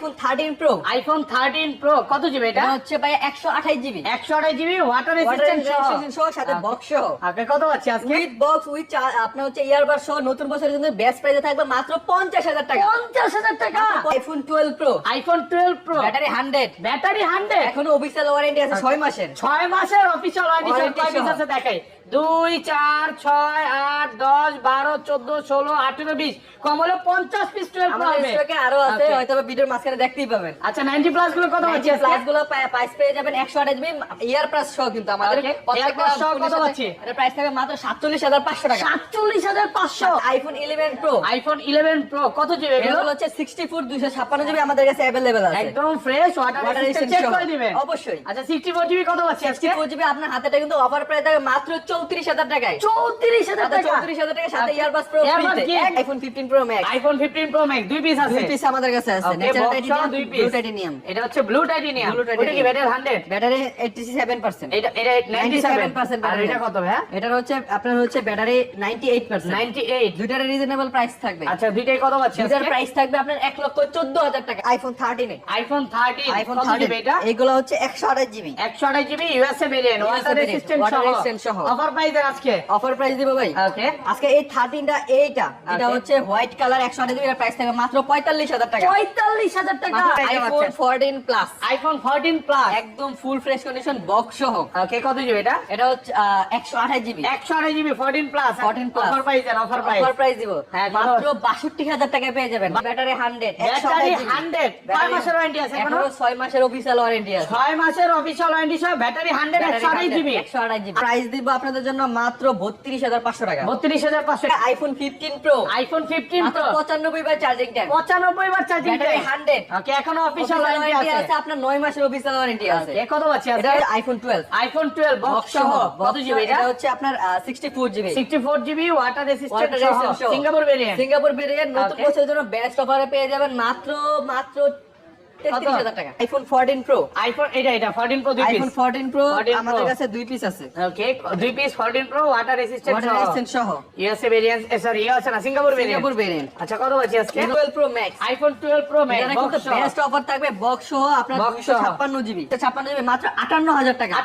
Phone thirteen pro iPhone thirteen pro কত GB এটা? হচ্ছে ভাই একশো আঠাশ জিবি একশো আড়াই জিবি ওয়াটার রেসিস্ট্যান্ট সহ। সাথে বক্স সহ। আপনি কত পাচ্ছি আজকে? উইথ বক্স উইথ আপনার হচ্ছে ইয়ারবাড সহ নতুন বছরের জন্য বেস্ট প্রাইসে থাকবে মাত্র পঞ্চাশ হাজার টাকা। পঞ্চাশ হাজার টাকা? IPhone twelve pro iPhone twelve pro battery hundred battery hundred এখনও অফিসিয়াল ওয়ারেন্টি আছে ছয় মাসের। ছয় মাসের অফিসিয়াল ওয়ারেন্টি। আছে দেখাই। দুই চার ছয় আট দশ বারো চোদ্দ ষোলো আঠেরো বিশ। কম হলে পঞ্চাশ পিস টুয়েলভ স্টকে আরও আছে হয়তো ভিডিওর মাঝখানে দেখতেই পাবেন। আচ্ছা নাইনটি প্লাসগুলো কত আজকে? প্লাসগুলো প্রাইস পেয়ে যাবেন একশো আঠাশ ইয়ার প্লাস সহ কিন্তু আমাদের। Okay. প্রত্যেকটা সহ কত সাথে এটা প্রাইস থাকবে মাত্র সাতচল্লিশ হাজার পাঁচশো টাকা। সাতচল্লিশ হাজার পাঁচশো। IPhone eleven pro iPhone eleven pro কত জিবি এগুলো? হচ্ছে সিক্সটি ফোর দুইশো ছাপ্পান্ন জিবি আমাদের কাছে অ্যাভেলেবেল আছে। একদম ফ্রেশ ওয়াটার চেক করে দিবেন। অবশ্যই। আচ্ছা সিক্সটি ফোর জিবি কত আজকে? সিক্সটি ফোর জিবি আপনার হাতেটা কিন্তু অফার প্রাইস থাকবে মাত্র চৌত্রিশ হাজার টাকায়। চৌত্রিশ হাজার টাকা। চৌত্রিশ হাজার টাকার সাথে earbuds pro iPhone fifteen pro max iPhone fifteen pro max দুই পিস আছে। দুই পিস আমাদের কাছে আছে। দুই ব্লু টাইটেনিয়াম এটা হচ্ছে ব্লু টাইটেনিয়াম ওটা কি battery hundred battery eighty seven percent এটা এটা নাইনটি সেভেন 97% আর এটা কত ভাইয়া? এটার হচ্ছে আপনার হচ্ছে battery ninety eight percent ninety eight দুইটার রিজনেবল প্রাইস থাকবে। আচ্ছা দুইটাই কত পাচ্ছি দুইটার প্রাইস থাকবে আপনার এক লক্ষ চোদ্দ হাজার টাকা। IPhone thirteen iPhone thirteen iPhone GB এটা? এগুলো হচ্ছে একশো আঠাশ জিবি একশো আড়াই GB USA variant water resistant সহ। resistant অফার প্রাইসের আজকে। অফার প্রাইস দিব ভাই। ওকে আজকে এই থার্টিনটা এইটা এটা হচ্ছে হোয়াইট কালার একশো আঠাশ প্রাইস থাকবে মাত্র পঁয়তাল্লিশ হাজার টাকা। পঁয়তাল্লিশ হাজার টাকা। IPhone fourteen plus iPhone fourteen plus একদম ফুল ফ্রেশ কন্ডিশন বক্স সহ। ওকে কত জিবি এটা? এটা হচ্ছে একশো আঠাশ জিবি একশো আড়াই GB fourteen plus 14 plus। Offer প্রাইসের অফার প্রাইস অফার প্রাইস দিব। হ্যাঁ, মাত্র পেয়ে যাবেন। ব্যাটারি হান্ড্রেড ব্যাটারি 100 কয় মাসের ওয়ারেন্টি আছে এখনও? ছয় মাসের অফিসিয়াল ওয়ারেন্টি আছে। ছয় মাসের অফিসিয়াল ওয়ারেন্টি সহ ব্যাটারি হান্ড্রেড একশো আড়াই জিবি প্রাইস দিব আপনাদের জন্য মাত্র বত্রিশ হাজার পাঁচশো টাকা। বত্রিশ হাজার পাঁচশো টাকা iPhone fifteen pro iPhone fifteen pro পঁচানব্বই বার চার্জিং টাইম পঁচানব্বই বার চার্জিং ব্যাটারি হান্ড্রেড ওকে এখনও অফিসিয়াল ওয়ারেন্টি আছে। আছে আপনার নয় মাসের অফিসিয়াল ওয়ারেন্টি আছে। এ কত পাচ্ছি এটা iPhone twelve iPhone twelve box সহ কত জিবি এটা? হচ্ছে আপনার sixty four GB sixty four GB water resistant. Singapore variant Singapore variant নতুন. বছরের জন্য বেস্ট অফারে পেয়ে যাবেন মাত্র মাত্র টাকা। আইফোন ফোরটিন প্রো আইফোন এটা এটা ফোরটিন প্রো দুই আইফোন পিস ফোরটিন প্রো আমাদের কাছে দুই পিস আছে। ওকে দুই piece fourteen pro water resistant water resistant সহ। ইউএসএ ভেরিয়েন্ট সরি ইউএসএ না সিঙ্গাপুর ভেরিয়েন্ট সিঙ্গাপুর ভেরিয়েন্ট আচ্ছা কত পাচ্ছি আজকে? Twelve pro max iPhone twelve pro max এখানে কিন্তু বেস্ট অফার থাকবে বক্স সহ আপনার Box দুইশো সহ। ছাপ্পান্ন জিবি ছাপ্পান্ন জিবি মাত্র টাকা। টাকা।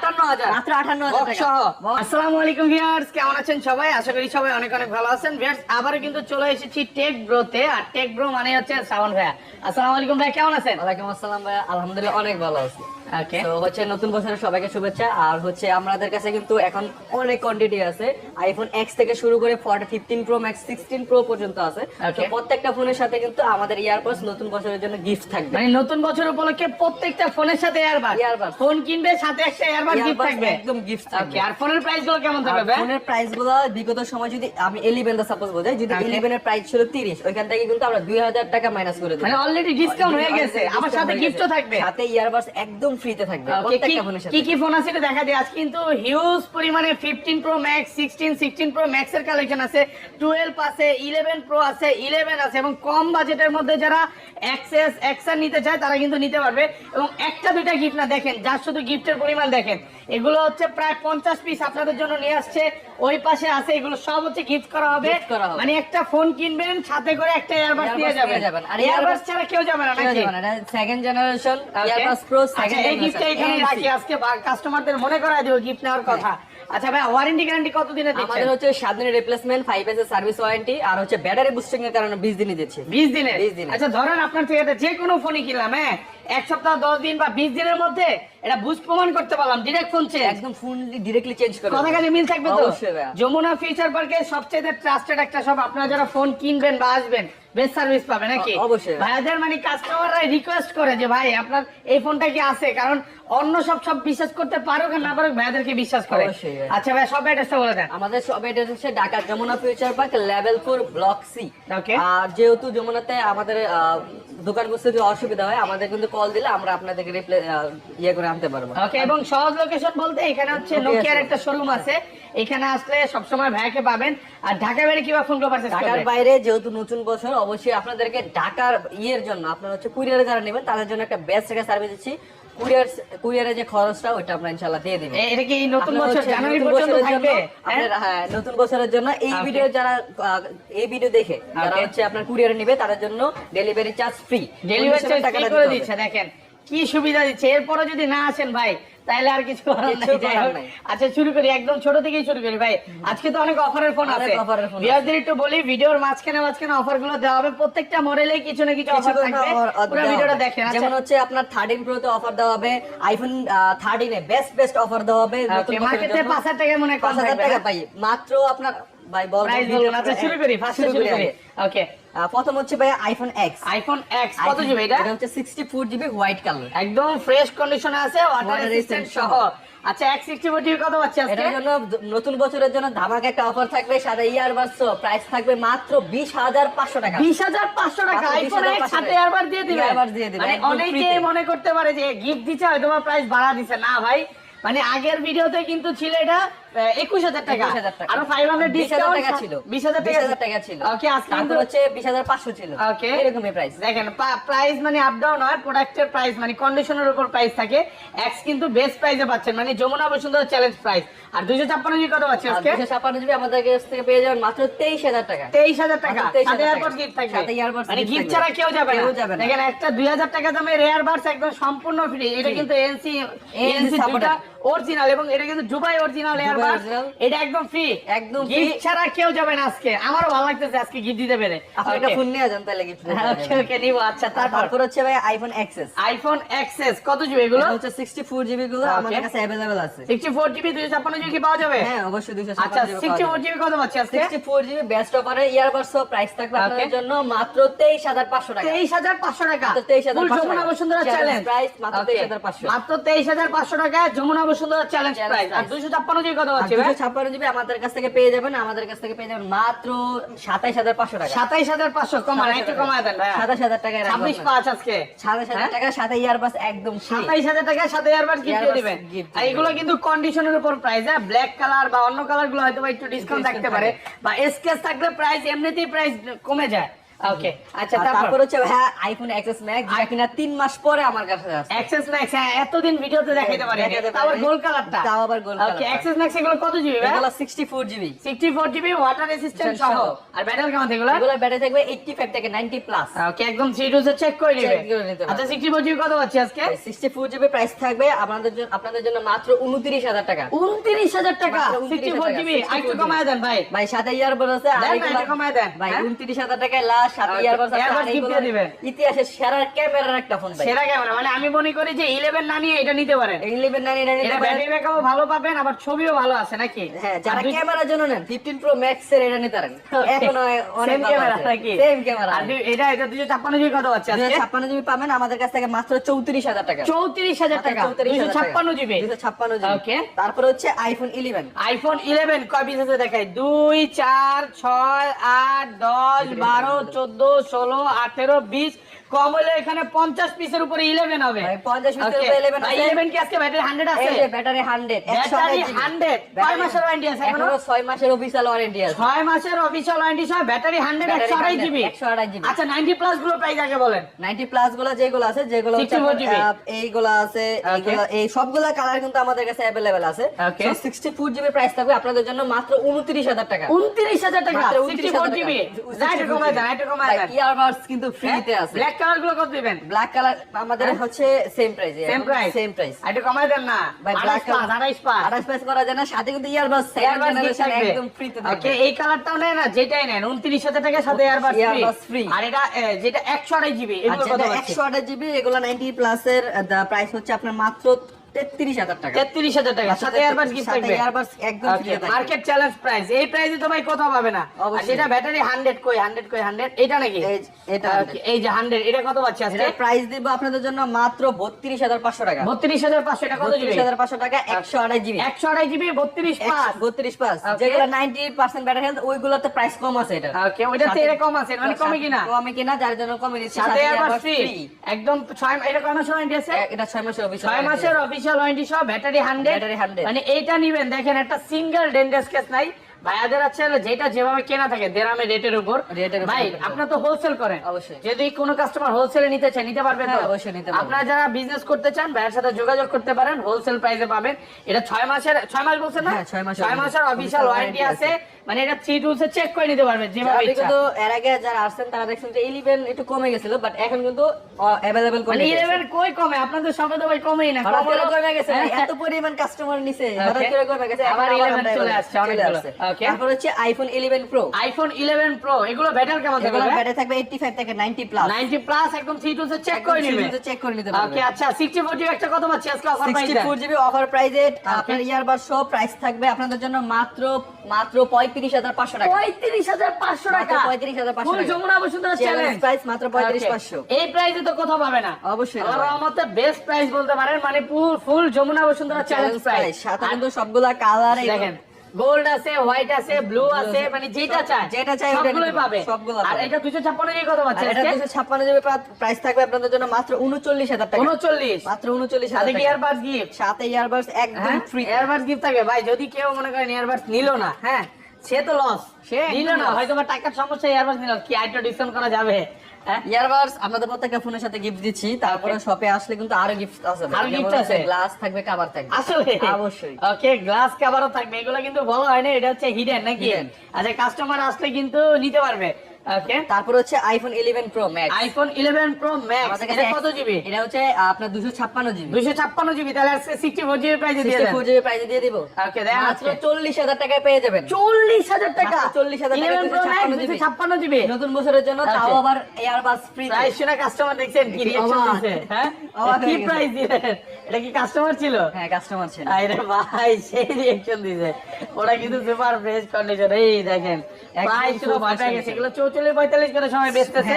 সহ। আসসালামু আলাইকুম ভিউয়ার্স কেমন আছেন সবাই? আশা করি সবাই অনেক অনেক ভালো আছেন। ভিউয়ার্স আবারও কিন্তু চলে এসেছি টেক ব্রোতে আর টেক ব্রো মানে হচ্ছে শ্রাবণ ভাইয়া। আসসালামু আলাইকুম ভাই কেমন আছেন? ওয়ালাইকুম আসসালাম ভাইয়া। আলহামদুলিল্লাহ অনেক ভালো আছি। তো হচ্ছে নতুন বছরের সবাইকে শুভেচ্ছা। আর হচ্ছে আমাদের কাছে কিন্তু এখন অনেক কোয়ান্টিটি আছে। আইফোন এক্স থেকে শুরু করে fifteen pro max sixteen pro পর্যন্ত আছে। তো প্রত্যেকটা ফোনের সাথে কিন্তু আমাদের নতুন বছরের জন্য গিফট থাকবে। মানে নতুন বছর উপলক্ষে প্রত্যেকটা ফোনের সাথে। ফোন কিনবে সাথে একটা গিফট থাকবে? একদম গিফট থাকবে। আর ফোনের প্রাইসগুলো কেমন থাকবে? ফোনের প্রাইসগুলো বিগত সময় যদি আমি ইলেভেন দা সাপোজ বোঝাই যদি Okay. ইলেভেন এর প্রাইস ছিল তিরিশ ওইখান থেকে কিন্তু আমরা দুই হাজার টাকা মাইনাস করে দিই মানে অলরেডি ডিসকাউন্ট হয়ে গেছে। আমার সাথে গিফটও থাকবে। সাথে ইয়ারবাডস একদম ফ্রিতে থাকবে। প্রত্যেকটা ফোনের সাথে কি কি ফোন আছে এটা দেখা যায় আজ কিন্তু হিউজ পরিমাণে fifteen pro max sixteen sixteen pro max এর কালেকশন আছে। টুয়েলভ আছে ইলেভেন প্রো আছে ইলেভেন আছে এবং কম বাজেটের মধ্যে যারা নিতে চায় তারা কিন্তু নিতে পারবে। এবং একটা দুইটা গিফট না দেখেন যার শুধু গিফটের পরিমাণ দেখেন। এগুলো হচ্ছে প্রায় পঞ্চাশ পিস আপনাদের জন্য নিয়ে আসছে। ওই পাশে আছে এগুলো সব হচ্ছে গিফট করা হবে। মানে একটা ফোন কিনবেন সাথে করে একটা এয়ারবাস নিয়ে যাবেন। আর এয়ারবাস ছাড়া কেউ যাবে না second generation AirPods pro second এই গিফটটা এখানে রাখি। আজকে কাস্টমারদের মনে করায় দেবো গিফট নেওয়ার কথা। আচ্ছা ভাই ওয়ারেন্টি গ্যারান্টি কত দিনে আমাদের হচ্ছে সাত দিনের রিপ্লেসমেন্ট ফাইভ এস এর সার্ভিস ওয়ারেন্টি আর হচ্ছে ব্যাটারি বুস্টিং এর কারণে বিশ দিনই দিচ্ছে। 20 দিনে? 20 দিনে। আচ্ছা ধরেন আপনার থেকে যে কোনো ফোনই কিনলাম হ্যাঁ? এক সপ্তাহ 10 দিন বা 20 দিনের মধ্যে এটা বুস্ট প্রমাণ করতে পারলাম ডিরেক্ট ফোন চেঞ্জ একদম ফুল ডিরেক্টলি চেঞ্জ করে কথা কাজে মিল থাকবে তো? যমুনা ফিচার পার্কে সবচেয়ে ট্রাস্টেড একটা সব আপনারা যারা ফোন কিনবেন বা আসবেন বেস্ট সার্ভিস পাবে নাকি? অবশ্যই। ভাইয়াদের মানে কাস্টমাররা রিকোয়েস্ট করে যে ভাই আপনার এই ফোনটা কি আছে? কারণ অন্য সব সব বিশ্বাস করতে পারুক না পারুক ভাইয়াদেরকে বিশ্বাস করে। আচ্ছা ভাই সব অ্যাড্রেসটা বলে দেন। আমাদের সব এটা হচ্ছে Dhaka Jamuna future park level four block C আর যেহেতু যমুনাতে আমাদের দোকান বসতে যদি অসুবিধা হয় আমাদের কিন্তু কল দিলে আমরা আপনাদেরকে ইয়ে করে আনতে পারব। ওকে এবং সহজ লোকেশন বলতে এখানে হচ্ছে নোকিয়ার একটা শোরুম আছে। এখানে আসলে সবসময় ভাইকে পাবেন। আর ঢাকা বাইরে কীভাবে ফোন করে পারচেজ ঢাকার বাইরে যেহেতু নতুন বছর অবশ্যই আপনাদেরকে ঢাকার ইয়ের জন্য আপনারা হচ্ছে কুরিয়ারে যারা নেবেন তাদের জন্য একটা বেস্ট একটা সার্ভিস দিচ্ছি। কুরিয়ার কুরিয়ারে যে খরচটা ওইটা আমরা ইনশাল্লাহ দিয়ে এটা কি নতুন বছর জানুয়ারি পর্যন্ত বছরের জন্য থাকবে আপনারা- হ্যাঁ নতুন বছরের জন্য এই ভিডিও যারা এই ভিডিও দেখে যারা হচ্ছে আপনার কুরিয়ারে নেবে তাদের জন্য delivery charge free delivery charge করে দিচ্ছে দেখেন। কি সুবিধা দিচ্ছে? এরপরে যদি না আসেন ভাই তাহলে আর কিছু করার নাই। আচ্ছা শুরু করি একদম ছোট থেকেই শুরু করি ভাই। আজকে তো অনেক অফারের ফোন আছে। ভিউয়ারদের একটু বলি ভিডিওর মাঝখানে মাঝখানে অফারগুলো দেওয়া হবে। প্রত্যেকটা মডেলে কিছু না কিছু অফার থাকবে। পুরো ভিডিওটা দেখেন আচ্ছা। যেমন হচ্ছে আপনার থার্টিন প্রো তে অফার দেওয়া হবে। আইফোন থার্টিনে বেস্ট বেস্ট অফার দেওয়া হবে। মার্কেটে জন্য। 5000 টাকা মনে হয় কম পাঁচ হাজার থাকবে টাকা পাই। মাত্র আপনার ভাই বল আচ্ছা শুরু করি ফার্স্টে শুরু করি ওকে প্রথম হচ্ছে ভাই আইফোন এক্স আইফোন এক্স কত জিবি এটা? হচ্ছে sixty four GB white colour একদম ফ্রেশ কন্ডিশনে আছে ওয়াটার রেজিস্ট্যান্ট সহ। আচ্ছা এক সিক্সটি ফোর কত পাচ্ছি এটার জন্য নতুন বছরের জন্য ধামাকা একটা অফার থাকবে সাথে ইয়ারবাডস প্রাইস থাকবে মাত্র বিশ হাজার পাঁচশো টাকা। বিশ হাজার পাঁচশো টাকা আইফোন 20,500 সাথে দিয়ে দিবে? দিয়ে দিবে, মানে অনেকে মনে করতে পারে যে গিফট দিচ্ছে হয়তো প্রাইস বাড়া দিছে। না ভাই মানে আগের ভিডিওতে কিন্তু ছিল এটা একুশ হাজার টাকা। আরও ফাইভ হান্ড্রেড 20,000 টাকা ছিল। বিশ হাজার 20,000 টাকা ছিল। ওকে আজকে তারপর হচ্ছে বিশ হাজার পাঁচশো ছিল। ওকে এরকমই প্রাইস দেখেন প্রাইস মানে আপ ডাউন হয় প্রোডাক্টের প্রাইস মানে কন্ডিশনের উপর প্রাইস থাকে। এক্স কিন্তু বেস্ট প্রাইসে পাচ্ছেন মানে যমুনা বসুন্ধরা চ্যালেঞ্জ প্রাইস আর দুইশো ছাপ্পান্ন কত পাচ্ছি আজকে। দুশো ছাপ্পান্ন জিবি আমাদের কাছ থেকে পেয়ে যাবেন মাত্র তেইশ হাজার টাকা। তেইশ হাজার টাকা। মাত্র 23,000 সাথে এয়ারপোর্ট গিফট থাকবে। সাথে earbuds মানে গিফট ছাড়া কেউ যাবে কেউ যাবে। দেখেন একটা দুই হাজার টাকা দামের এয়ারবাডস একদম সম্পূর্ণ ফ্রি এটা কিন্তু এনসি এনসি দুটা অরিজিনাল এবং এটা কিন্তু দুবাই অরিজিনাল original। এটা একদম ফ্রি একদম গিফট ছাড়া কেউ যাবে না আজকে। আমারও ভালো লাগতেছে আজকে গিফট দিতে পেরে। একটা ফোন নিয়ে যান তাহলে গিফট ওকে ওকে নিব আচ্ছা তারপর হচ্ছে ভাই আইফোন এক্সেস আইফোন এক্সএস কত জিবি এগুলো? হচ্ছে সিক্সটি ফোর জিবি গুলো আমাদের কাছে অ্যাভেলেবেল আছে। সিক্সটি ফোর জিবি দুইশো ছাপ্পান্ন জিবি কি পাওয়া যাবে? হ্যাঁ অবশ্যই দুইশো আচ্ছা সিক্সটি ফোর জিবি কত পাচ্ছি আজকে? সিক্সটি ফোর জিবি বেস্ট অফারে ইয়ারবাডস প্রাইস থাকবে আপনাদের জন্য মাত্র তেইশ হাজার পাঁচশো টাকা। তেইশ হাজার পাঁচশো টাকা। মাত্র 23,500 ফুল যমুনা টাকা। বসুন্ধরা চ্যালেঞ্জ price মাত্র 23,500 মাত্র তেইশ হাজার পাঁচশো টাকায় যমুনা বসুন্ধরা চ্যালেঞ্জ প্রাইস আর price। দুইশো ছাপ্পান্ন জিবি কত আর 256 জিবি আমাদের কাছ থেকে পেয়ে যাবেন আমাদের কাছ থেকে পেয়ে যাবেন মাত্র সাতাইশ হাজার পাঁচশো টাকা। সাতাইশ হাজার পাঁচশো একটু কমায় দেন ভাইয়া। সাতাশ টাকা ছাব্বিশ পাঁচ আজকে। সাতাশ হাজার হ্যাঁ? টাকা সাথে ইয়ারবাস একদম free। সাতাইশ হাজার টাকা সাথে এয়ারবাড গিফট দিয়ে দিবেন। আর এগুলো কিন্তু কন্ডিশনের উপর প্রাইস হ্যাঁ? ব্ল্যাক কালার বা অন্য কালারগুলো হয়তো একটু ডিসকাউন্ট থাকতে পারে। বা এসকেস থাকলে প্রাইস এমনিতেই প্রাইস কমে যায়। ওকে আচ্ছা তারপর হচ্ছে হ্যাঁ আইফোন এক্সএস ম্যাক্স যেটা কিনা মাস পরে আমার কাছে অ্যাক্সেস ম্যাক্স হ্যাঁ এতদিন ভিডিওতে দেখাইতে পারি পারিনি। গোল কালারটা তাও আবার gold ওকে colourটা। অ্যাক্সেস ম্যাক্স এগুলো কত জিবি ভাই? এগুলো sixty four GB 64 GB water resistant সহ। আর ব্যাটারি কেমন এগুলো এগুলো ব্যাটারি থাকবে এইটটি ফাইভ থেকে নাইনটি প্লাস ওকে একদম চেক করে নেবে। আচ্ছা 64 জিবি কত পাচ্ছি আজকে? সিক্সটি ফোর জিবি প্রাইস থাকবে আপনাদের জন্য আপনাদের জন্য মাত্র উনত্রিশ হাজার টাকা। 29000 টাকা? 64 জিবি একটু কমায় দেন ভাই। ভাই সাথে আছে আর কমায় দেন, ভাই হ্যাঁ? উনত্রিশ হাজার টাকায় লাস্ট সাথে gift এগুলো দিয়ে দিবেন। ইতিহাসের সেরা ক্যামেরার একটা ফোন সেরা ক্যামেরা মানে আমি মনে করি যে 11 না নিয়ে এটা নিতে পারেন। ইলেভেন নাইন এটা নিতে পারেন। ব্যাকআপও ভালো পাবেন আবার ছবিও ভালো আছে নাকি? হ্যাঁ যারা ক্যামেরার জন্য নেন ফিফটিন প্রো ম্যাক্স এর এটা নিতে পারেন। এখন অনেক ক্যামেরা নাকি? সেম ক্যামেরা আর এটা এটা 256 জিবি কত পাচ্ছি আজকে? ছাপ্পান্ন জিবি পাবেন আমাদের কাছ থেকে মাত্র চৌত্রিশ হাজার টাকা। 34000 টাকা? 256 জিবি দুশো ছাপ্পান্ন জিবি Okay. তারপর হচ্ছে আইফোন ইলেভেন আইফোন ইলেভেন কয় পিস আছে দেখাই? দুই চার ছয় আট দশ বারো চোদ্দ ষোলো আঠেরো বিশ কম হলে এখানে পঞ্চাশ পিসের উপরে ইলেভেন হবে ভাই, 50 পিসের উপরে 11 আছে। ইলেভেন কি আজকে ব্যাটারি হান্ড্রেড আছে এই যে ব্যাটারি হান্ড্রেড ব্যাটারি হান্ড্রেড কয় মাসের ওয়ারেন্টি আছে এখনো এখনো ছয় মাসের অফিসিয়াল ওয়ারেন্টি আছে ছয় মাসের অফিসিয়াল ওয়ারেন্টি সহ ব্যাটারি হান্ড্রেড Battery একশো আড়াই 100, জিবি 128 GB আচ্ছা নাইনটি প্লাস গুলো প্রাইস আগে বলেন 90 প্লাস গুলো যেগুলো আছে যেগুলো হচ্ছে 64 GB আপনার, আহ, এইগুলো আছে এইগুলো এই সবগুলা কালার কিন্তু আমাদের কাছে अवेलेबल আছে Okay. 64 জিবি প্রাইস থাকবে আপনাদের জন্য মাত্র 29000 টাকা উনত্রিশ হাজার টাকা মাত্র সিক্সটি 29,000 ফোর টাকা। জিবি 64 কমায় দেন একটু কমায় ভাই, দেন earbuds কিন্তু ফ্রিতে আছে ব্ল্যাক কালারগুলো কত দিবেন? ব্ল্যাক কালার আমাদের হচ্ছে same price same price same price একটু কমাই দেন না। ভাই, আঠাশ black পাঁচ আঠাশ পাঁচ। আঠাশ করা যায় না সাথে কিন্তু ইয়ারবাস এয়ারবাস একদম ফ্রিতে ওকে এই কালারটাও নেন না যেটাই নেন উনত্রিশ টাকা সাথে ইয়ারবাস ফ্রি ইয়ারবাস ফ্রি আর এটা যেটা একশো আড়াই জিবি এগুলো আচ্ছা কত এটা 128 জিবি এগুলো 90 প্লাস এর প্রাইস হচ্ছে আপনার মাত্র 33000 টাকা। তেত্রিশ হাজার টাকা সাথে এয়ারবাস গিফট থাকবে। Earbuds একদম মার্কেট চ্যালেঞ্জ প্রাইস এই প্রাইসে তো ভাই কোথাও পাবে না। আর ব্যাটারি হান্ড্রেড কই হান্ড্রেড কই হান্ড্রেড এটা নাকি? এটা এই যে হান্ড্রেড এটা কত পাচ্ছি আজকে? প্রাইস দিব আপনাদের জন্য মাত্র 32500 টাকা। বত্রিশ হাজার পাঁচশো এটা কত জিবি 32500 টাকা 128 জিবি একশো আড়াই জিবি বত্রিশ পাঁচ। 32 পাস যেগুলো 98% ব্যাটারি হেলথ ওইগুলোতে প্রাইস কম আছে এটা। ওকে ওইটাতে এটা কম আছে মানে কমে কিনা? কমে কিনা যার জন্য কমে দিচ্ছি সাথে সাথে এয়ারবাস ফ্রি একদম ছয় এটা 6 মাসের অফিস ছয় মাসের অফিসিয়াল ওয়ারেন্টি সহ ব্যাটারি হান্ড্রেড Battery 100 মানে এইটা নিবেন। দেখেন একটা সিঙ্গেল ডেন্টাল স্কেচ নাই। ভাইয়াদের আছে যেটা যেভাবে কেনা থাকে রেটের উপর। ভাই আপনার তো হোলসেল করেন। অবশ্যই। যদি কোনো কাস্টমার হোলসেলে নিতে চায় নিতে পারবেন তো? হ্যাঁ, অবশ্যই নিতে। আপনারা যারা বিজনেস করতে চান ভাইয়ের সাথে যোগাযোগ করতে পারেন হোলসেল প্রাইসে পাবেন। এটা ছয় মাসের ছয় মাস বলছেন না? হ্যাঁ, ছয় মাসের ছয় মাসের অফিসিয়াল ওয়ারেন্টি আছে। মানে এটা থ্রি টুলসে চেক করে নিতে পারবেন যেভাবে ইচ্ছা। কিন্তু এর আগে যারা আসছেন তারা দেখছেন যে ইলেভেন একটু কমে গেছিল বাট এখন কিন্তু অ্যাভেলেবেল করে মানে ইলেভেন কই কমে? আপনাদের সঙ্গে তো ভাই কমেই না। কম কমে গেছে হ্যাঁ, এত পরিমাণ কাস্টমার নিছে. হঠাৎ করে কমে গেছে আবার আবার 11 চলে আসছে, অনেকগুলো। Okay. তারপর হচ্ছে আইফোন 11 প্রো আইফোন 11 প্রো এগুলো ব্যাটারি কেমন থাকবে? এগুলো ব্যাটারি থাকবে 85 থেকে 90 প্লাস 90 প্লাস একদম থ্রি টুলসে চেক করে নেবে। চেক করে নিতে পারবেন ওকে আচ্ছা 64 জিবি একটা কত পাচ্ছি? আজকে অফার প্রাইস 64 জিবি অফার প্রাইজে আপনার ইয়ারবাড সহ প্রাইস থাকবে আপনাদের জন্য মাত্র মাত্র পঁয়ত্রিশ হাজার পাঁচশো টাকা। পঁয়ত্রিশ হাজার পাঁচশো টাকা। পঁয়ত্রিশ হাজার পাঁচশো যমুনা বসুন্ধরা চ্যালেঞ্জ প্রাইস মাত্র 35500 এই প্রাইসে তো কোথাও পাবে না। অবশ্যই আমার বেস্ট প্রাইস বলতে পারেন মানে full full Jamuna Bashundhara challenge price price সাথে কিন্তু সবগুলা কালার দেখেন গোল্ড আছে হোয়াইট আছে ব্লু আছে মানে যেটা চায় যেটা চায় সবগুলোই পাবে। সবগুলো আর। এটা 256 এর কত আছে এটা 256 এর প্রাইস থাকবে আপনাদের জন্য মাত্র 39000 টাকা। 39 মাত্র 39000 সাথে ইয়ার বাস ইয়ারবাডস গিফট সাথে ইয়ারবাডস একদম ফ্রি ইয়ারবাডস গিফট থাকবে। ভাই যদি কেউ মনে করেন ইয়ারবাডস নিলো না হ্যাঁ সে তো লস সে নিল না। হয়তো বা টাকার সমস্যা নিল। কি আইটা ডিসকাউন্ট করা যাবে? ইয়ারবাস আপনাদের প্রত্যেকটা ফোনের সাথে গিফট দিচ্ছি। তারপরে শপে আসলে কিন্তু আরও গিফট আছে আরও গিফট আছে? গ্লাস থাকবে কভার থাকবে। আসলে? অবশ্যই। ওকে গ্লাস কভারও থাকবে। এগুলো কিন্তু বলা হয় না এটা হচ্ছে হিডেন নাকি। আচ্ছা কাস্টমার আসলে কিন্তু নিতে পারবে। ওকে তারপর হচ্ছে iPhone 11 pro max iPhone 11 pro max এটা কত জিবি এটা হচ্ছে আপনার 256 জিবি 256 জিবি তাহলে আজকে 64 জিবি প্রাইসে দিয়ে দেন। 64 জিবি প্রাইসে দিয়ে দিব। ওকে দেন মাত্র 40000 টাকায় পেয়ে যাবেন। 40000 টাকা? 40,000 টাকা 11 প্রো ম্যাক্স 256 256 জিবি নতুন বছরের জন্য তাও আবার এয়ারবাস ফ্রি প্রাইস শুনে কাস্টমার দেখছেন কি? কি রিঅ্যাকশন দিছে হ্যাঁ? কি প্রাইস দিলেন এটা কি কাস্টমার ছিল? হ্যাঁ কাস্টমার ছিল। আরে ভাই সেই রিঅ্যাকশন দিছে। ওরা কিন্তু সুপার ফ্রেশ কন্ডিশন এই দেখেন প্রাইস শুধু গেছে। এগুলো 44 45 করে সময় বেচতেছে।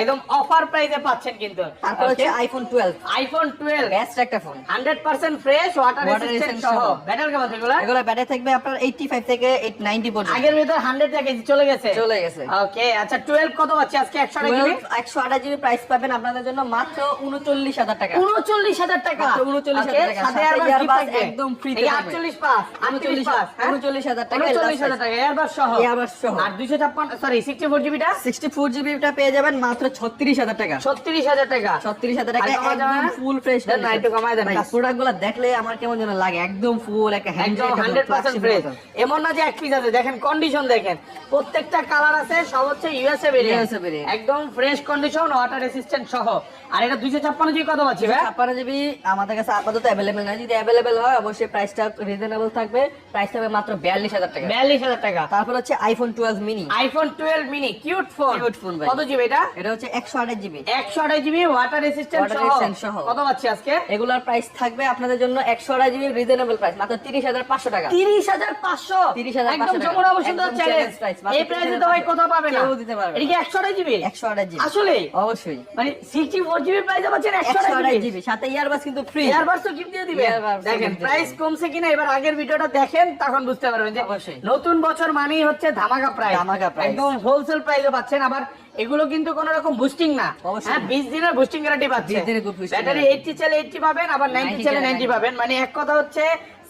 একদম অফার প্রাইসে পাচ্ছেন কিন্তু। তারপর হচ্ছে আইফোন 12 আইফোন 12 বেস্ট একটা ফোন 100% ফ্রেশ ওয়াটার রেসিস্ট্যান্ট সহ। সহ। ব্যাটারি কেমন এগুলো এগুলো ব্যাটারি থাকবে আপনার 85 থেকে 90 পর্যন্ত। আগের ভিতর 100 থেকে চলে গেছে? চলে গেছে। ওকে আচ্ছা 12 কত পাচ্ছি আজকে? 100 জিবি 12 128 জিবি প্রাইস পাবেন আপনাদের জন্য মাত্র 39000 টাকা। 39000 টাকা? 39,000 Okay, টাকা। earbud gift থাকবে। একদম। 48 পাস 38 পাস 39000 টাকা 39000 টাকা এয়ারবাস সহ। Earbud সহ। আর 256 সরি 64 জিবিটা? 64 জিবিটা পেয়ে যাবেন মাত্র 36000 টাকা। 36000 টাকা। 36000 টাকা আর কমা যাবে একদম না? ফুল ফ্রেশ দেন না, কমায় দেন। প্রোডাক্টগুলো দেখলে আমার কেমন যেন লাগে। একদম ফুল একটা একদম হ্যান্ড 100% ফ্রেশ এমন না যে এক পিস আছে। দেখেন কন্ডিশন দেখেন। প্রত্যেকটা কালার আছে সব হচ্ছে ইউএসএ variant। একদম ফ্রেশ কন্ডিশন ওয়াটার রেসিস্ট্যান্ট সহ। আর এটা 256 জিবি কত পাচ্ছি ভাই? ছাপ্পান্ন জিবি আমাদের কাছে আপাতত অ্যাভেলেবেল নাই। যদি অ্যাভেলেবেল হয় অবশ্যই প্রাইসটা রিজনেবল থাকবে। প্রাইস থাকবে মাত্র বিয়াল্লিশ হাজার টাকা। 42000 টাকা। তারপর হচ্ছে iPhone twelve mini iPhone 12 mini cute phone. Cute phone ভাই। কত জিবি এটা? এটা হচ্ছে একশো আঠাশ জিবি। 128 জিবি ওয়াটার রেসিস্ট্যান্ট সহ। কত পাচ্ছি আজকে? এগুলোর প্রাইস থাকবে আপনাদের জন্য একশো আঠাশ জিবি রিজনেবল প্রাইস মাত্র তিরিশ হাজার পাঁচশো টাকা। 30500 30,500 একদম টাকা। যমুনা বসুন্ধরা চ্যালেঞ্জ এই প্রাইসে তো ভাই কোথাও পাবে না। কেউ দিতে পারবে এটা কি 128 জিবি? একশো আঠাশ জিবি। আসলে? অবশ্যই। মানে 64 জিবি প্রাইসে পাচ্ছেন 128 জিবি। সাথে ইয়ারবাস কিন্তু ফ্রি এয়ারবাস তো গিফট দিয়ে দিবেন দেখেন প্রাইস কমছে কিনা এবার আগের ভিডিওটা দেখেন তখন বুঝতে পারবেন যে। নতুন বছর মানেই হচ্ছে ধামাকা প্রাইস ধামাকা price। একদম হোলসেল প্রাইসে পাচ্ছেন আবার এগুলো কিন্তু কোনো রকম বুস্টিং না। হ্যাঁ 20 দিনের বুস্টিং গ্যারান্টি পাচ্ছেন 20 দিনের good boosting ব্যাটারি guarantee। 80 চাইলে 80 পাবেন আবার 90 90 চাইলে চাইলে 90 পাবেন। মানে এক কথা হচ্ছে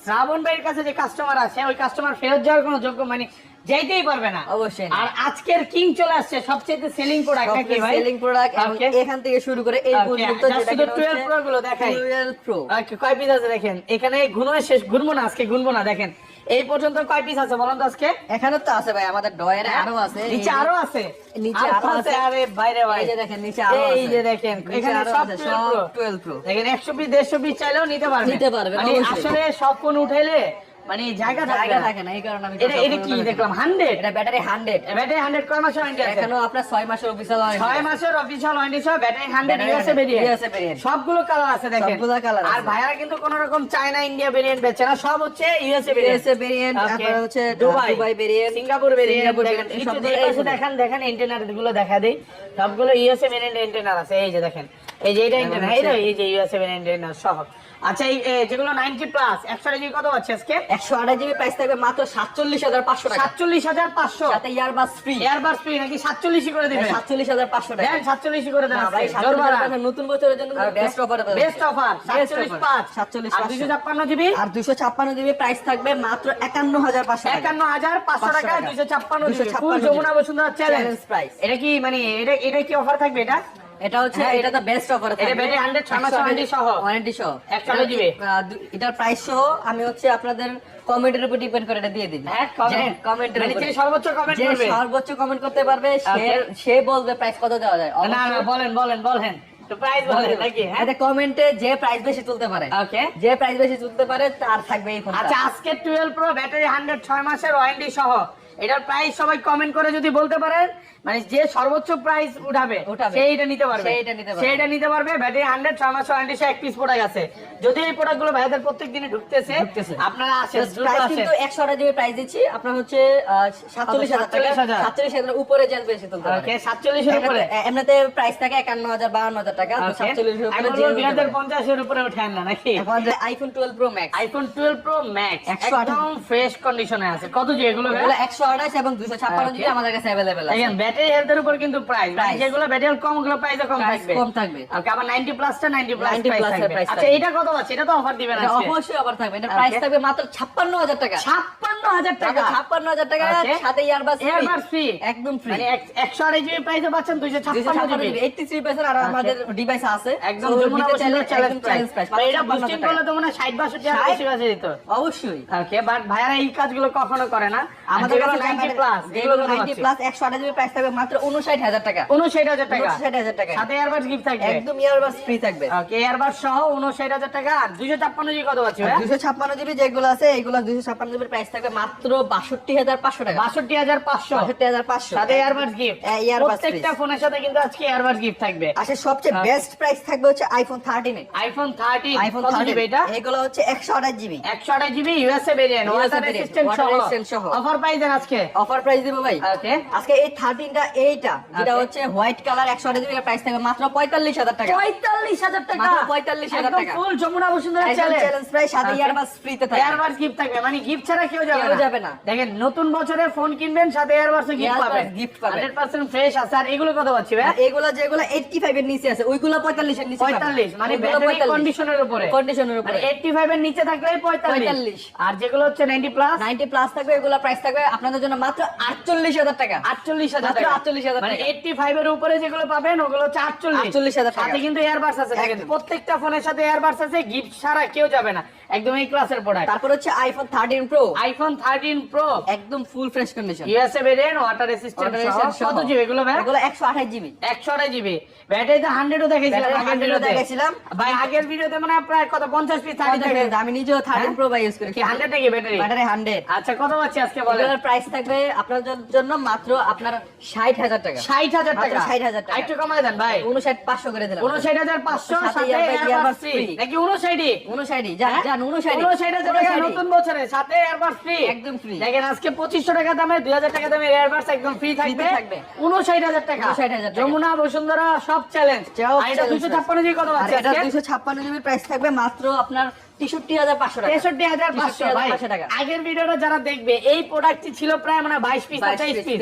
শ্রাবণ ভাইয়ের কাছে যে কাস্টমার আছে ওই কাস্টমার ফেরত যাওয়ার কোনো যোগ্য মানে যাইতেই পারবে না। অবশ্যই আর আজকের কিং চলে আসছে সবচেয়ে সেলিং প্রোডাক্ট নাকি ভাই? সেলিং প্রোডাক্ট এখান থেকে শুরু করে এই পর্যন্ত যেটা শুধু 12 হচ্ছে Pro গুলো দেখাই। 12 Pro আচ্ছা, কয় পিস আছে দেখেন? এখানে গুনবে শেষ গুনবো না আজকে গুনবো না দেখেন। এই পর্যন্ত কয় পিস আছে বলুন তো আজকে? এখানে তো আছে ভাই আমাদের ডয়ের আরও আছে। নিচে আরও আছে? নিচে আরও আছে। আরে বাইরে ভাই। এই যে দেখেন নিচে আরও এই যে দেখেন এখানে সব 12 সব Pro। 12 Pro দেখেন 100 পিস 150 পিস চাইলেও নিতে পারবেন নিতে পারবেন, মানে আসলে সব কোন উঠাইলে মানে জায়গা জায়গা থাকে না এই কারণে আমি এটা এটা কি দেখলাম? 100 এটা ব্যাটারি 100 ব্যাটারি 100 কয় মাসের ওয়ারেন্টি আছে? এখনও আপনার 6 মাসের অফিসিয়াল ছয় মাসের অফিসিয়াল ওয়ারেন্টি সহ ব্যাটারি 100 ইউএসএ ভেরিয়েন্ট। সবগুলো কালার আছে দেখেন। সবগুলো colour আর কিন্তু কোন রকম চায়না ইন্ডিয়া ভেরিয়েন্ট বেচে না সব হচ্ছে ইউএসএ ভেরিয়েন্ট ইউএসএ ভেরিয়েন্ট. তারপর হচ্ছে Dubai Dubai variant Singapore variant দেখেন। দেখান দেখেন ইন্টারনেটগুলো দেখা দেই। সবগুলো ইউএসএ মেন এন্টেনার আছে এই যে দেখেন। এই যে এটা এন্টেনার এই যে ইউএসএ মেন এন্টেনার সহ। আচ্ছা এই যেগুলো 90 প্লাস 100 জিবি কত আছে আজকে? একশো আঠাশ জিবি প্রাইস থাকবে মাত্র সাতচল্লিশ হাজার পাঁচশো টাকা। 47500 সাথে ইয়ারবাস ফ্রি এয়ারবাস ফ্রি নাকি 47 করে দিবেন? সাতচল্লিশ হাজার পাঁচশো টাকা। দেন 47 করে দেন ভাই, আজকে। 47 জোর বাড়ান। টাকা নতুন বছরের জন্য বেস্ট অফার বেস্ট অফার 47 পাঁচ। 47 আর 256 জিবি? আর দুশো ছাপ্পান্ন জিবি প্রাইস থাকবে মাত্র একান্ন হাজার পাঁচশো টাকা। একান্ন হাজার পাঁচশো টাকা টাকা। দুইশো ছাপ্পান্ন GB. 256 full Jamuna Bashundhara challenge price। এটা কি মানে এটা এটা কি অফার থাকবে এটা? এটা হচ্ছে হ্যাঁ, এটা তো বেস্ট অফার এটা battery 100 ছয় মাস warranty সহ। ওয়ারেন্টি সহ। 128 জিবি। আহ, এটার প্রাইস সহ আমি হচ্ছে আপনাদের কমেন্টের উপর ডিপেন্ড করে এটা দিয়ে দিন হ্যাঁ। কমেন্টের মানে যে সর্বোচ্চ যে করবে। সর্বোচ্চ কমেন্ট করতে পারবে সে সে বলবে প্রাইস কত দেওয়া যায়। না না বলেন বলেন বলেন। হ্যাঁ? কমেন্টে যে প্রাইস বেশি তুলতে পারে ওকে যে প্রাইস বেশি তুলতে পারে তার থাকবে এই আচ্ছা আজকে 12 প্রো ব্যাটারি 100 6 মাসের ওয়ারেন্টি সহ। এটার প্রাইস সবাই কমেন্ট করে যদি বলতে পারেন মানে যে সর্বোচ্চ প্রাইস উঠাবে। সেইটা নিতে পারবে। সেইটা নিতে পারবে। ব্যাটারি 100 6 মাস ওয়ারেন্টি এক পিস প্রোডাক্ট আছে। যদি এই প্রোডাক্টগুলো ভাইদের প্রত্যেক দিনে ঢুকতেছে। আপনারা আসেন। কিন্তু একশো জিবি প্রাইস দিচ্ছি। আপনার হচ্ছে সাতচল্লিশ হাজার টাকা। সাতচল্লিশ হাজার। উপরে যেন বেশি তুলতে পারে। ওকে 47 এর উপরে। এমনিতে- এমনিতে প্রাইস থাকে একান্ন হাজার বাউন্ন হাজার টাকা। সাতচল্লিশ। 2050 এর উপরে উঠেন না নাকি? IPhone twelve pro max iPhone 12 pro max 128 একদম ফ্রেশ কন্ডিশনে আছে। কত এগুলো একশো আঠাশ এবং দুশো ছাপ্পান্ন আমাদের কাছে অ্যাভেলেবেল আছে। ব্যাটারি হেলথের উপর কিন্তু প্রাইস যেগুলো ব্যাটারি কম ওগুলো প্রাইস কম থাকবে। কম থাকবে। ওকে আবার 90 প্লাসটা 90 প্লাস 90 প্রাইস থাকবে। আচ্ছা এটা কত আছে? এটা তো অফার দিবেন আজকে। অবশ্যই অফার থাকবে। এটা প্রাইস থাকবে মাত্র ছাপ্পান্ন হাজার টাকা। 56000 টাকা? ছাপ্পান্ন হাজার টাকা সাথে ইয়ারবাস এয়ারবাস ফ্রি একদম ফ্রি মানে 128 জিবি প্রাইসে পাচ্ছেন 256 জিবি এইটটি থ্রি পার্সেন্ট আর আমাদের ডিভাইস আছে। একদম যমুনা চ্যালেঞ্জ প্রাইস price, এটা বুস্টিং করলে তো মনে হয় 60 62 আর 60 বেশি বাজে দিত। অবশ্যই। ওকে বাট ভাইয়ারা এই কাজগুলো কখনো করে না। আমাদের কাছে 90 প্লাস যেগুলো এগুলো 90 প্লাস 128 জিবি প্রাইস থাকবে মাত্র 59000 টাকা। 59000 টাকা। 59000 টাকা। সাথে এয়ারবাস গিফট থাকবে। একদম ইয়ারবাস ফ্রি থাকবে। ওকে এয়ারবাস সহ 59000 টাকা। আর 256 জিবি কত আছে ভাইয়া? 256 জিবি যেগুলো আছে এগুলো 256 জিবির প্রাইস থাকবে মাত্র 62500 টাকা। 62500 62500 সাথে এয়ারবাস গিফট earbuds প্রত্যেকটা ফোনের সাথে কিন্তু আজকে এয়ারবাস গিফট থাকবে। আচ্ছা সবচেয়ে বেস্ট প্রাইস থাকবে হচ্ছে আইফোন 13 এর। আইফোন 13 আইফোন কত 13 এটা? এগুলো হচ্ছে 128 GB 128 GB USA variant water resistant সহ। অফার পাইছেন আজকে? অফার প্রাইস দিব ভাই। ওকে আজকে এই 13টা এইটা যেটা হচ্ছে হোয়াইট কালার 128 জিবি প্রাইস থাকবে মাত্র 45000 টাকা। 45000 টাকা? মাত্র 45,000 টাকা। Full Jamuna Bashundhara challenge price সাথে থাকবে। গিফট থাকবে মানে গিফট ছাড়া কেউ যাবে না। যাবে না। দেখেন নতুন বছরে ফোন কিনবেন সাথে গিফট পাবেন। gift পাবেন। 100% ফ্রেশ আছে আর এগুলো কত পাচ্ছি ভাই? এগুলো যেগুলো 85 এর নিচে আছে ওইগুলো 45 এর নিচে 45 মানে ব্যাটারি কন্ডিশনের উপরে। কন্ডিশনের উপরে। মানে 85 এর নিচে থাকলে 45 45 আর যেগুলো হচ্ছে 90 প্লাস 90 প্লাস থাকবে এগুলো প্রাইস থাকবে আপনাদের জন্য মাত্র 48000 টাকা। 48000 মাত্র টাকা। 48,000 মানে টাকা। 85 এর উপরে যেগুলো পাবেন ওগুলো হচ্ছে 48 48,000 টাকা। সাথে কিন্তু এয়ারবাডস আছে দেখেন প্রত্যেকটা ফোনের সাথে এয়ারবাডস আছে গিফট ছাড়া কেউ যাবে না একদম এই ক্লাসের প্রোডাক্ট তারপর হচ্ছে আইফোন 13 প্রো আইফোন 13 প্রো একদম full fresh condition USA variant water resistant কত জিবি এগুলো ভাই এগুলো 128 জিবি 128 জিবি ব্যাটারি তো 100 ও দেখাইছিলাম আগের 100 ও ভিডিওতে দেখাইছিলাম। ভাই আগের ভিডিওতে মানে প্রায় কত 50 পিস 30 থাকে? আমি নিজেও 13 প্রো বাই ইউজ করি কি 100 নাকি ব্যাটারি ব্যাটারি 100 আচ্ছা কত পাচ্ছি আজকে বলেন? এগুলোর প্রাইস থাকবে আপনাদের জন্য মাত্র আপনার 60000 টাকা। 60000 টাকা? মাত্র 60,000 টাকা। একটু কমায় দেন ভাই। 59500 করে দিলাম। 59500 সাথে এয়ারবাস ফ্রি। নাকি 59 59 জান জান 59 59000 টাকা নতুন বছরে সাথে এয়ারবাস ফ্রি একদম ফ্রি দেখেন আজকে পঁচিশশো টাকা দামে 2000 টাকা দামে এয়ারবাস একদম ফ্রি থাকবে। 59000 টাকা। 59,000 টাকা। যমুনা বসুন্ধরা সব চ্যালেঞ্জ এটা দুশো ছাপ্পান্ন জিবি কত আছে এটা 256 জিবি প্রাইস থাকবে মাত্র আপনার 63500 টাকা। 63500 ভাই। 63,500 টাকা। আগের ভিডিওটা যারা দেখবে এই প্রোডাক্টটি ছিল প্রায় মানে 22 পিস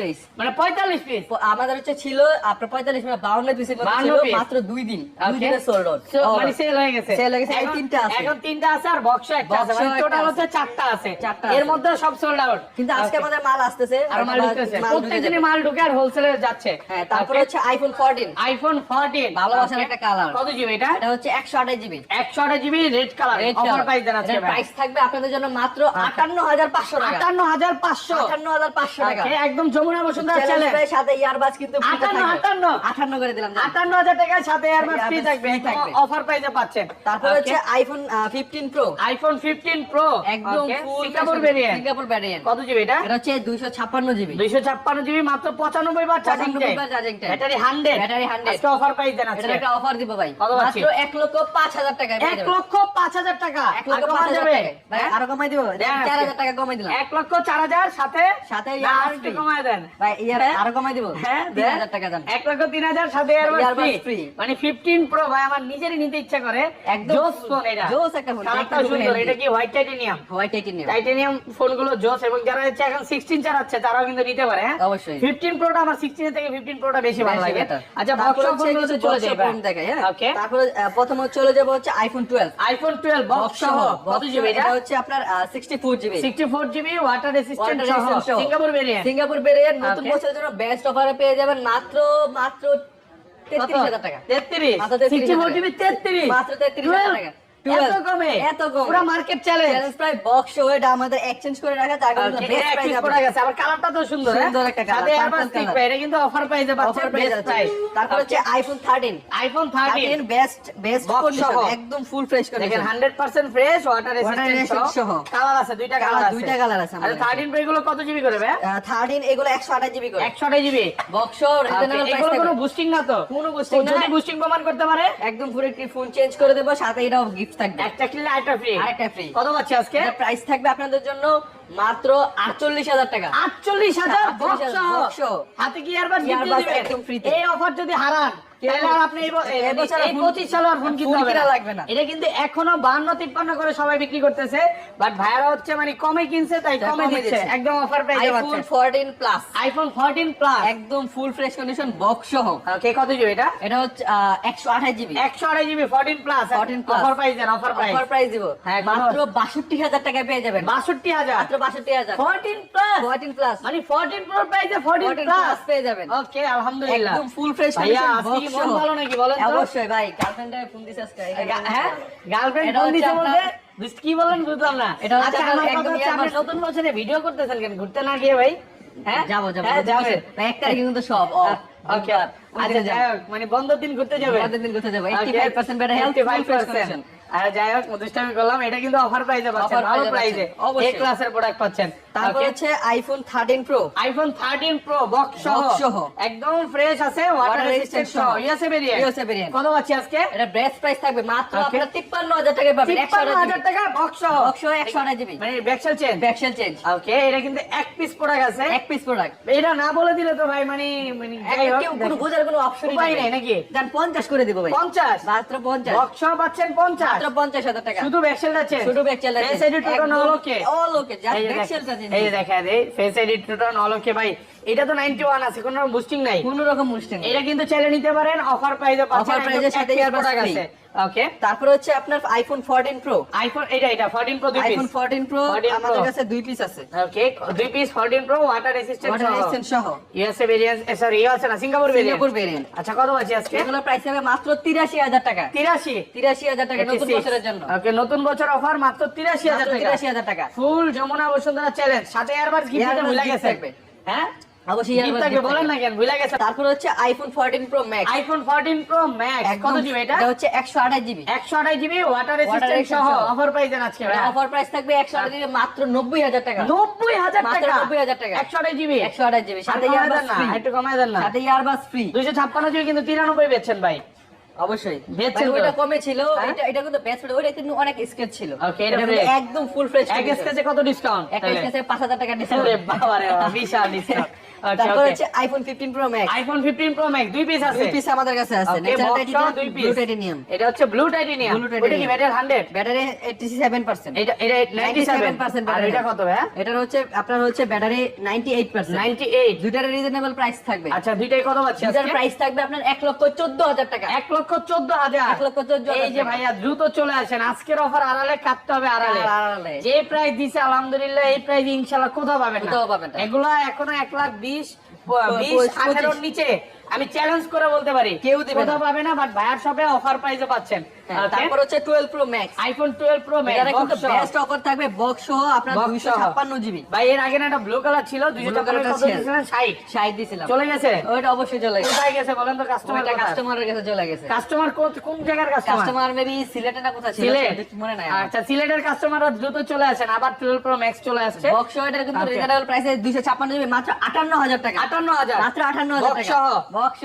পিস মানে 45 পিস আমাদের হচ্ছে ছিল আপনার 45 মানে 52 পিসের মধ্যে 52 ছিল piece। মাত্র 2 দিন 2 দিনে সোল্ড মানে সেল হয়ে গেছে। Sale হয়ে গেছে, তিনটা আছে। এখন তিনটা আছে আর বক্স একটা আছে। মানে টোটাল হচ্ছে চারটা আছে। এর মধ্যে সব সোল্ড আউট কিন্তু আজকে আমাদের মাল আসতেছে আর মাল ঢুকতেছে ঢুকে প্রত্যেকদিনই যাবে। মাল ঢুকে আর হোলসেলে যাচ্ছে। হ্যাঁ তারপরে হচ্ছে আইফোন 14 আইফোন 14 ভালোবাসার একটা কালার কত জিবি এটা? এটা হচ্ছে 128 GB 128 GB red colour offer price দেন আজকে প্রাইস থাকবে আপনাদের জন্য মাত্র 58500 টাকা। 58500 58500 টাকা। একদম যমুনা বসুন্ধরা চ্যালেঞ্জ চ্যালেঞ্জ সাথে ইয়ারবাস কিন্তু 58, 58 58 করে দিলাম 58000 টাকার সাথে এয়ারবাস ফ্রি থাকবে। অফার প্রাইসে পাচ্ছেন তারপর হচ্ছে আইফোন 15 প্রো আইফোন 15 প্রো একদম সিঙ্গাপুর ভেরিয়েন্ট সিঙ্গাপুর ভ্যারিয়েন্ট কত জিবি এটা? এটা হচ্ছে 256 জিবি 256 জিবি মাত্র 95 বার চার্জিং 95 টাইম বার charging time। ব্যাটারি 100 ব্যাটারি 100 আজকে অফার প্রাইস দেন আজকে। এটা একটা অফার দিব ভাই। মাত্র 1 লক্ষ 5000 টাকায় পেয়ে 1 যাবেন লক্ষ 5000 টাকা ফোন এটা। জোস এবং যারা হচ্ছে এখন 16 চালাচ্ছে তারাও কিন্তু নিতে পারে অবশ্যই। প্রোটা আমার 16 থেকে 15 প্রোটা বেশি ভালো লাগে। আচ্ছা চলে প্রথমে চলে যাব হচ্ছে আইফোন 12 আইফোন 12 অফ সহ কত এটা হচ্ছে আপনার 64 জিবি 64 জিবি ওয়াটার রেসিস্ট্যান্ট সহ সিঙ্গাপুর ভেরিয়েন্ট সিঙ্গাপুর ভেরিয়েন্ট নতুন বেস্ট অফারে পেয়ে যাবেন মাত্র মাত্র 33000 টাকা। 33 মাত্র 33000 টাকা। মাত্র 33000 টাকা। এত কমে। এত কমে। পুরো মার্কেট চ্যালেঞ্জ চ্যালেঞ্জ প্রায় বক্স এটা আমাদের এক্সচেঞ্জ করে রাখা তার কারণে বেস্ট প্রাইস পড়া গেছে। আবার কালারটা তো সুন্দর? সুন্দর একটা colour, সাথে purple Airbus stick colour। পাই, এটা কিন্তু অফার প্রাইসে পাচ্ছেন অফার বেস্ট প্রাইস তারপর হচ্ছে iPhone thirteen iPhone thirteen thirteen best best condition একদম ফুল ফ্রেশ দেখেন condition hundred percent fresh water resistant সহ। সহ। কালার আছে দুইটা কালার আছে। দুইটা colour আছে আর আমাদের থার্টিন প্রো এগুলো কত জিবি করে ভাই এগুলো জিবি করে। জিবি বক্স রিজনেবল এগুলো কোনো বুস্টিং না তো? কোনো যদি বুস্টিং প্রমাণ করতে পারে? একদম পুরো একটি ফোন চেঞ্জ করে দেবো সাথে এটাও গিফট থাকবে। একটা কিনলে আরেকটা ফ্রি আরেকটা ফ্রি কত পাচ্ছি আজকে? প্রাইস থাকবে আপনাদের জন্য মাত্র আটচল্লিশ হাজার টাকা। আটচল্লিশ হাজার 48,000 box সহ। হাতে কি এয়ারবাস একদম এই অফার যদি হারান তাহলে আর আপনি এই ব- এই- এই বছর আর এই phone- পঁচিশ সাল আর ফোন phone কিনতে হবে কিনা না। লাগবে না। এটা কিন্তু এখনও বান্ন তিপ্পান্ন করে সবাই বিক্রি করতেছে বাট ভাইয়ারা হচ্ছে মানে কমে কিনছে তাই তাই কমে কমে দিচ্ছে। দিচ্ছে। একদম অফার প্রাইসে iPhone fourteen plus iPhone fourteen plus একদম ফুল ফ্রেশ কন্ডিশন বক্স সহ। ওকে কত জিবি এটা? এটা হচ্ছে একশো আঠাশ জিবি একশো আড়াই GB fourteen plus 14 plus। Offer price দেন অফার প্রাইস অফার প্রাইস দিব। হ্যাঁ, মাত্র বাষট্টি হাজার টাকায় পেয়ে যাবেন। বাষট্টি হাজার। মাত্র বাষট্টি হাজার ফোরটিন প্লাস ফোরটিন প্লাস মানে ফোরটিন প্রো প্রাইসে 14 প্লাস পেয়ে যাবেন। ওকে আলহামদুলিল্লাহ। একদম ফুল ফ্রেশ ভাইয়া আজকে কি ভালো নাকি বলেন তো? অবশ্যই ভাই গার্লফ্রেন্ডে ফোন দিছে আজকে হ্যাঁ? গার্লফ্রেন্ড ফোন দিছে বলতে? কি বলেন বুঝলাম না এটা হচ্ছে আচ্ছা একদম নতুন বছরে ভিডিও করতেছেন কেন? ঘুরতে না গিয়ে ভাই? হ্যাঁ? যাব যাব। হ্যাঁ, যাবেন। এক তারিখে কিন্তু সব ওকে আচ্ছা যাই হোক মানে বন্ধের দিন ঘুরতে যাবে পরের দিন কোথায় যাব। 85% better health, full fresh condition। আর যাই হোক দুষ্টামি করলাম। এটা কিন্তু অফার প্রাইজে পাচ্ছেন ভালো প্রাইজে এ। ক্লাসের প্রোডাক্ট পাচ্ছেন। তারপর হচ্ছে iPhone thirteen pro iPhone thirteen pro box সহ। একদম ফ্রেশ আছে ওয়াটার রেজিস্ট্যান্ট সহ। USA variant USA variant। কত পাচ্ছি আজকে? এটা বেস্ট প্রাইস থাকবে মাত্র আপনার তিপ্পান্ন হাজার টাকায় পাবেন একশো তিপ্পান্ন হাজার টাকা বক্স সহ। বক্স সহ একশো আঠাশ জিবি মানে back shell change back shell change okay এটা কিন্তু এক পিস প্রোডাক্ট আছে। এক পিস প্রোডাক্ট এটা না বলে দিলে তো ভাই মানে মানে কেউ কোনো বোঝার কোনো অপশন নেই নাকি? দেন পঞ্চাশ করে দিব ভাই। পঞ্চাশ। মাত্র পঞ্চাশ। বক্স সহ পাচ্ছেন পঞ্চাশ। মাত্র পঞ্চাশ হাজার টাকা। শুধু ব্যাকসেলটা চেঞ্জ শুধু ব্যাকসেল ফেস এডিট টোটন অলোকে অল ওকে জাস্ট এই যে ব্যাকসেলটা এই দেখা দেই ফেস ভাই। এটা তো 91 আছে কোনো বুস্টিং নাই। কোন রকম এটা কিন্তু চাইলে নিতে পারেন অফার প্রাইসে অফার Offer সাথে। আছে। ওকে তারপর হচ্ছে আপনার আইফোন 14 প্রো আইফোন এটা এটা 14 প্রো দুই আইফোন 14 প্রো আমাদের কাছে দুই পিস আছে। ওকে দুই piece 14 pro water resistant water resistant সহ। ইউএসএ ভেরিয়েন্ট সরি আছে না সিঙ্গাপুর সিঙ্গাপুর ভেরিয়েন্ট ভেরিয়েন্ট আচ্ছা কত আছে আজকে? এগুলো প্রাইস হবে মাত্র 83000 টাকা। 83 83000 টাকা নতুন 86 বছরের জন্য। ওকে নতুন বছর অফার মাত্র 83000 মাত্র টাকা। 83000 টাকা। ফুল যমুনা বসুন্ধরা চ্যালেঞ্জ সাথে এয়ারবাস গিফট ভুলে গেছে। হ্যাঁ? অবশ্যই গিফট earbuds থাকে gift বলেন থাকবে। না কেন ভুলে গেছে তারপর হচ্ছে iPhone 14 pro max iPhone 14 pro max কত জিবি এটা? এটা হচ্ছে 128 জিবি 128 জিবি ওয়াটার রেসিস্ট্যান্ট সহ। সহ। অফার প্রাইস আজকে ভাই অফার প্রাইস থাকবে 128 জিবি মাত্র 90000 টাকা। 90000 মাত্র টাকা? 90000 টাকা। 128 জিবি 128 জিবি সাথে সাথে ইয়ারবাস ফ্রি একটু কমায় দেন না। সাথে ইয়ারবাস ফ্রি 256 জিবি কিন্তু 93 বেচছেন ভাই। অবশ্যই। বেচছেন ওইটা কমে ছিল। হ্যাঁ? এটা এটা কিন্তু বেস্ট ওইটা কিন্তু অনেক স্কেচ ছিল। এটা। একদম ফুল ফ্রেশ এক স্কেচে কত ডিসকাউন্ট একটা স্কেচে 5000 টাকা ডিসকাউন্ট আরে বাবা রে বিশাল ডিসকাউন্ট তারপর হচ্ছে iPhone 15 pro max iPhone 15 pro max দুই পিস আছে। দুই পিস আমাদের কাছে আছে। ন্যাচারাল দুই টাইটেনিয়াম ব্লু টাইটেনিয়াম এটা হচ্ছে ব্লু টাইটেনিয়াম ওটা কি ব্যাটারি 100 ব্যাটারি 87% এটা এটা 97 আর এটা কত ভাই এটা হচ্ছে আপনার হচ্ছে ব্যাটারি 98% 98 দুইটার রিজনেবল প্রাইস থাকবে। আচ্ছা দুইটাই কত পাচ্ছি দুইটার প্রাইস থাকবে আপনার 1 লক্ষ 14000 টাকা। এক লক্ষ চোদ্দ হাজার। এক লক্ষ 14,000 এই যে ভাইয়া দ্রুত চলে আসেন। আজকের অফার আড়ালে কাটতে হবে আড়ালে। আড়ালে। যে প্রাইস দিছে আলহামদুলিল্লাহ এই প্রাইস ইনশাল্লাহ কোথাও পাবেন না। কোথাও পাবেন না। এগুলো এখনও এক লাখ বিশ বিশ। আঠারোর নিচে আমি চ্যালেঞ্জ করে বলতে পারি। কেউ দিবে কোথাও পাবে না বাট ভাইয়ার শপে অফার প্রাইসে পাচ্ছেন। হ্যাঁ, তারপর হচ্ছে 12 pro max iPhone twelve pro এটা কিন্তু বেস্ট অফার থাকবে বক্স সহ আপনার 256 জিবি ভাই এর আগে না একটা ব্লু কালার ছিল দুইশো Blue টাকা colour টা কত ছিল। দিয়েছিলেন ষাট 60 দিছিলাম চলে গেছে? ওইটা অবশ্যই চলে গেছে। কোথায় গেছে বলেন তো কাস্টমার ওইটা কাস্টমারের কাছে চলে গেছে। কাস্টমার কোন জায়গার কাস্টমার কাস্টমার মেবি সিলেটে না কোথায়? ছিল মনে নাই আচ্ছা সিলেটের কাস্টমাররা দ্রুত চলে আসেন। আবার টুয়েলভ প্রো ম্যাক্স চলে আসছে। বক্স সহ এটার কিন্তু. রিজনেবল প্রাইসে 256 জিবি মাত্র 58000 টাকা। আটান্ন হাজার। মাত্র 58000 Box টাকা। বক্স সহ।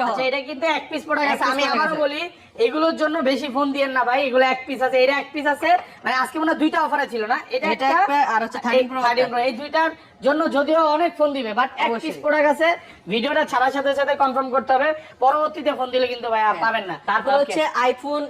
আচ্ছা এটা কিন্তু এক পিস প্রোডাক্ট এক আমি আবারও বলি এগুলোর জন্য বেশি ফোন দিয়েন না ভাই। এগুলো এক পিস আছে এটা এক পিস আছে। মানে আজকে মনে হয় দুইটা অফারে ছিল না? এটা এটা একটা একটা, আর হচ্ছে 13 Pro 13 একটা। Pro, এই দুইটার জন্য যদিও অনেক ফোন দিবে বাট এক পিস। গেছে। ভিডিওটা ছাড়ার সাথে সাথে কনফার্ম করতে হবে। পরবর্তীতে ফোন দিলে কিন্তু ভাই আর পাবেন না। হ্যাঁ। তারপর হচ্ছে iPhone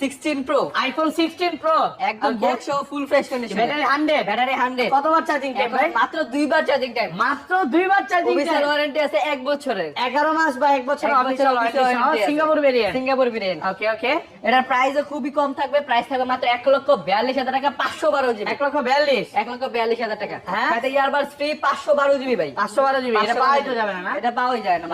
sixteen pro iPhone sixteen pro একদম বক্স সহ full fresh condition battery hundred battery hundred কতবার চার্জিং টাইম ভাই? মাত্র দুইবার চার্জিং টাইম মাত্র দুইবার চার্জিং অফিসিয়াল ওয়ারেন্টি আছে এক বছরের। এগারো মাস বা এক বছর অফিসিয়াল official warranty আছে। Singapore variant Singapore variant okay okay এটার প্রাইসও খুবই কম থাকবে। প্রাইস থাকবে মাত্র এক লক্ষ বিয়াল্লিশ হাজার টাকা পাঁচশো বারো জিবি। এক লক্ষ বিয়াল্লিশ। এক লক্ষ বিয়াল্লিশ হাজার টাকা। হ্যাঁ? সাথে ইয়ারবাডস ফ্রি পাঁচশো বারো জিবি ভাই। পাঁচশো বারো জিবি এটা 512 পাওয়াই তো যাবে না। এটা পাওয়াই যায় না।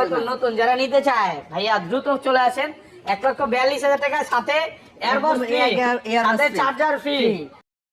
নতুন। নতুন যারা নিতে চায় ভাইয়া দ্রুত চলে আসেন। এক লক্ষ বিয়াল্লিশ হাজার টাকা সাথে এয়ারবক্স ফ্রি সাথে চার্জার ফ্রি।